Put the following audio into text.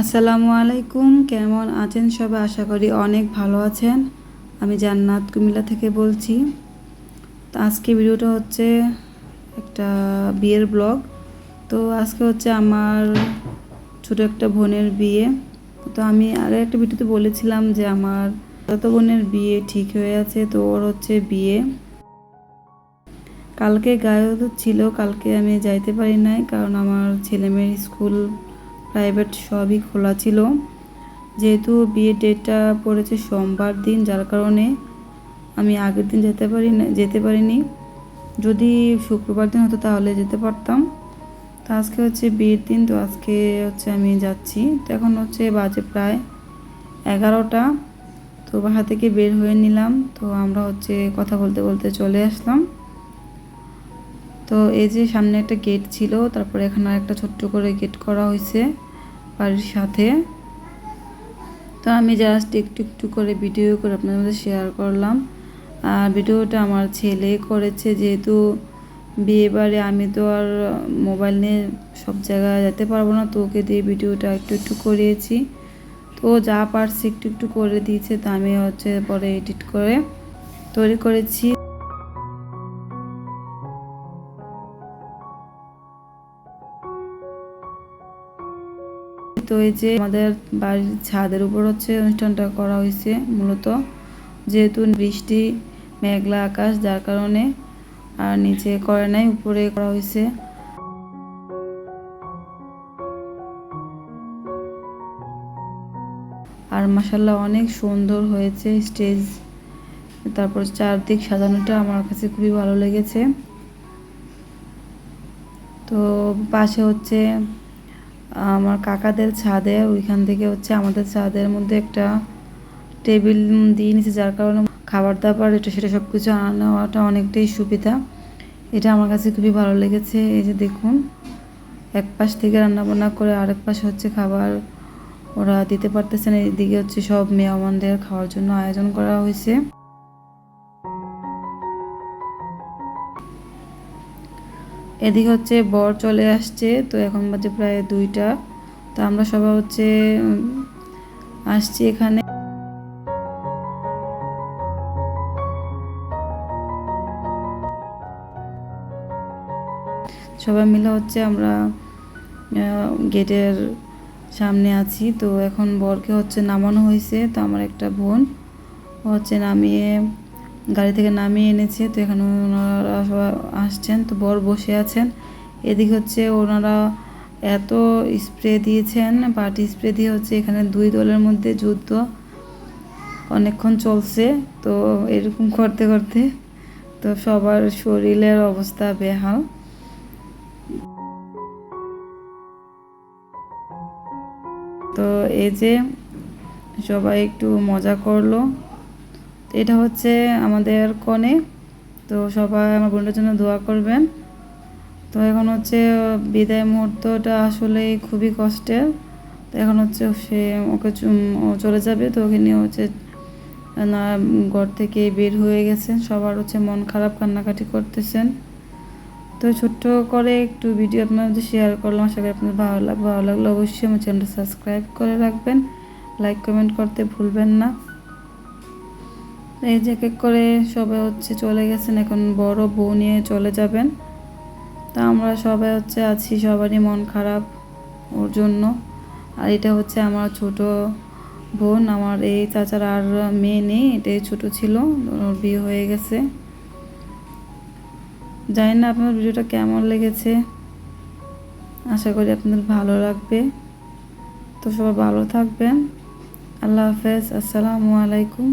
আসসালামু আলাইকুম, কেমন আছেন সবাই? আশা করি অনেক ভালো আছেন। আমি জান্নাত কুমিল্লা থেকে বলছি। তো আজকে ভিডিওটা হচ্ছে একটা বিয়ের ব্লগ। তো আজকে হচ্ছে আমার ছোট একটা বোনের বিয়ে। তো আমি আগে একটা ভিডিওতে বলেছিলাম যে আমার যত বোনের বিয়ে ঠিক হয়ে আছে, তো ওর হচ্ছে বিয়ে। কালকে গায়ে ছিল, কালকে আমি যাইতে পারি নাই, কারণ আমার ছেলে মেয়ের স্কুল প্রাইভেট সবই খোলা ছিল। যেহেতু বিয়ের ডেটটা পড়েছে সোমবার দিন, যার কারণে আমি আগের দিন যেতে পারি না, যেতে পারিনি। যদি শুক্রবার দিন হতো তাহলে যেতে পারতাম। তো আজকে হচ্ছে বিয়ের দিন, তো আজকে হচ্ছে আমি যাচ্ছি। তো এখন হচ্ছে বাজে প্রায় এগারোটা। তো বাসা থেকে বের হয়ে নিলাম। তো আমরা হচ্ছে কথা বলতে বলতে চলে আসলাম। তো এই যে সামনে একটা গেট ছিল, তারপরে এখানে একটা ছোট্ট করে গেট করা হয়েছে বাড়ির সাথে। তো আমি জাস্ট একটু একটু করে ভিডিও করে আপনাদের মধ্যে শেয়ার করলাম। আর ভিডিওটা আমার ছেলে করেছে, যেহেতু বিয়ে বাড়ি আমি তো আর মোবাইল নিয়ে সব জায়গায় যেতে পারব না, তো ওকে দিয়ে ভিডিওটা একটু একটু করিয়েছি। তো যা পারছি একটু একটু করে দিয়েছে, তা আমি হচ্ছে পরে এডিট করে তৈরি করেছি। তো এই যে আমাদের বাড়ির ছাদের উপর হচ্ছে অনুষ্ঠানটা করা হয়েছে মূলত। যেহেতু বৃষ্টি, মেঘলা আকাশ, যার কারণে আর নিচে করে নাই, উপরে করা হয়েছে। আর মাসাল্লাহ অনেক সুন্দর হয়েছে স্টেজ। তারপর চারদিক সাজানোটা আমার কাছে খুবই ভালো লেগেছে। তো পাশে হচ্ছে আমার কাকাদের ছাদে, ওইখান থেকে হচ্ছে আমাদের ছাদের মধ্যে একটা টেবিল দিয়ে নিয়েছে যার কারণে খাবার দাবার, এটা সেটা সব কিছু আনা নেওয়াটা অনেকটাই সুবিধা। এটা আমার কাছে খুবই ভালো লেগেছে। এই যে দেখুন, এক পাশ থেকে রান্নাবান্না করে আরেক পাশে হচ্ছে খাবার ওরা দিতে পারতেছে না। এদিকে হচ্ছে সব মেহমানদের খাওয়ার জন্য আয়োজন করা হয়েছে। এদিকে হচ্ছে বর চলে আসছে, তো এখন বাজে প্রায় দুইটা। তো আমরা সবাই হচ্ছে আসছি এখানে। সবাই মিলে হচ্ছে আমরা গেটের সামনে আছি। তো এখন বরকে হচ্ছে নামানো হয়েছে, তো আমার একটা বোন। হচ্ছে নামিয়ে গাড়ি থেকে নামিয়ে এনেছে। তো এখানে ওনারা আসছেন। তো বর বসে আছেন। এদিকে হচ্ছে ওনারা এত স্প্রে দিয়েছেন পার্টি স্প্রে দিয়ে হচ্ছে এখানে দুই দলের মধ্যে যুদ্ধ অনেকক্ষণ চলছে। তো এরকম করতে করতে তো সবার শরীরের অবস্থা বেহাল। তো এই যে সবাই একটু মজা করল। এটা হচ্ছে আমাদের কনে। তো সবাই আমার বোনটার জন্য দোয়া করবেন। তো এখন হচ্ছে বিদায় মুহূর্তটা আসলে খুবই কষ্টের। তো এখন হচ্ছে সে ওকে চলে যাবে। তো ওকে নিয়ে হচ্ছে, না, ঘর থেকে বের হয়ে গেছেন। সবার হচ্ছে মন খারাপ, কান্নাকাটি করতেছেন। তো ছোট্ট করে একটু ভিডিও আপনাদের শেয়ার করলাম। আশা করি আপনাদের ভালো লাগবে ভালো লাগলে। অবশ্যই আমার চ্যানেলটা সাবস্ক্রাইব করে রাখবেন। লাইক কমেন্ট করতে ভুলবেন না। এই যে এক করে সবাই হচ্ছে চলে গেছেন, এখন বড় বউ নিয়ে চলে যাবেন। তা আমরা সবাই হচ্ছে আছি, সবারই মন খারাপ ওর জন্য। আর এটা হচ্ছে আমার ছোট বোন, আমার এই চাচার আর মেয়ে নেই, এটাই ছোট ছিল, ওর বিয়ে হয়ে গেছে। জানি না আপনার ভিডিওটা কেমন লেগেছে। আশা করি আপনাদের ভালো লাগবে। তো সবাই ভালো থাকবেন। আল্লাহ হাফেজ, আসসালামু আলাইকুম।